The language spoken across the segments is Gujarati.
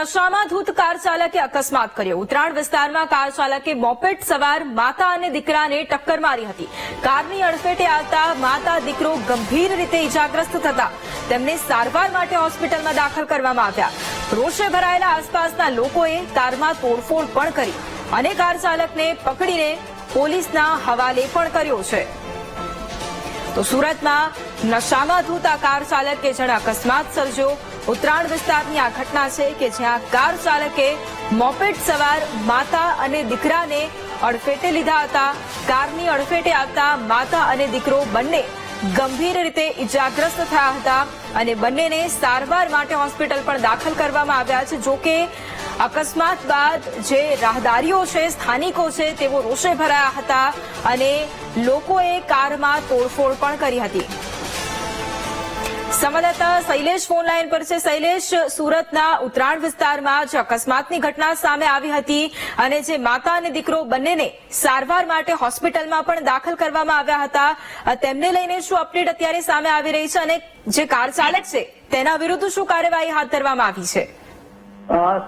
નશામાં ધૂત કાર ચાલકે અકસ્માત કર્યો. ઉત્તરાયણ વિસ્તારમાં કાર ચાલકે મોપેટ સવાર માતા અને દીકરાને ટક્કર મારી હતી. કારની અડફેટે આવતા માતા દીકરો ગંભીર રીતે ઇજાગ્રસ્ત થતા તેમને સારવાર માટે હોસ્પિટલમાં દાખલ કરવામાં આવ્યા. રોષે ભરાયેલા આસપાસના લોકોએ કારમાં તોડફોડ પણ કરી અને કાર ચાલકને પકડીને પોલીસના હવાલે પણ કર્યો છે. તો સુરતમાં નશામાં ધૂતા કાર ચાલકે, જણા અકસ્માત સર્જ્યો ઉત્તરાયણ વિસ્તારની આ ઘટના છે કે જ્યાં કાર ચાલકે મોપેટ સવાર માતા અને દીકરાને અડફેટે લીધા હતા. કારની અડફેટે આવતા માતા અને દીકરો બંને ગંભીર રીતે ઇજાગ્રસ્ત થયા હતા અને બંનેને સારવાર માટે હોસ્પિટલ પણ દાખલ કરવામાં આવ્યા છે. જોકે અકસ્માત બાદ જે રાહદારીઓ છે, સ્થાનિકો છે, તેઓ રોષે ભરાયા હતા અને લોકોએ કારમાં તોડફોડ પણ કરી હતી. સંવાદદાતા શૈલેષ ફોન લાઈન પર છે. શૈલેષ, સુરતના ઉત્તરાયણ વિસ્તારમાં જ અકસ્માતની ઘટના સામે આવી હતી અને જે માતા અને દીકરો બંનેને સારવાર માટે હોસ્પિટલમાં પણ દાખલ કરવામાં આવ્યા હતા. તેમને લઈને શું અપડેટ અત્યારે સામે આવી રહી છે અને જે કાર ચાલક છે, તેના વિરુદ્ધ શું કાર્યવાહી હાથ ધરવામાં આવી છે?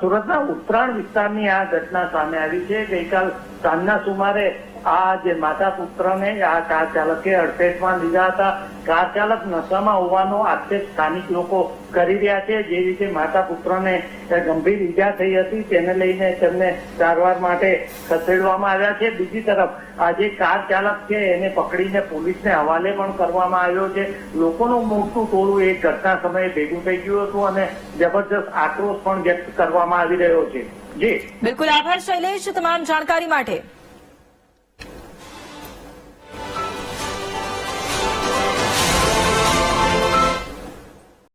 સુરતના ઉત્તરાયણ વિસ્તારની આ ઘટના સામે આવી છે. ગઈકાલ સાંજના સુમારે આ જે માતા પુત્રને આ કાર ચાલકે અડફેટમાં લીધા હતા, કાર ચાલક નશામાં હોવાનો આક્ષેપ સ્થાનિક લોકો કરી રહ્યા છે. જે રીતે માતા પુત્રને ગંભીર ઈજા થઈ હતી, તેને લઈને તેમને સારવાર માટે ખસેડવામાં આવ્યા છે. બીજી તરફ આ જે કાર ચાલક છે, એને પકડીને પોલીસને હવાલે પણ કરવામાં આવ્યો છે. લોકોનું મોટું ટોળું એ ઘટના સમયે ભેગું થઈ ગયું હતું અને જબરજસ્ત આક્રોશ પણ વ્યક્ત કરવામાં આવી રહ્યો છે. જી. બિલકુલ આભાર, શૈલેષ, તમામ જાણકારી માટે.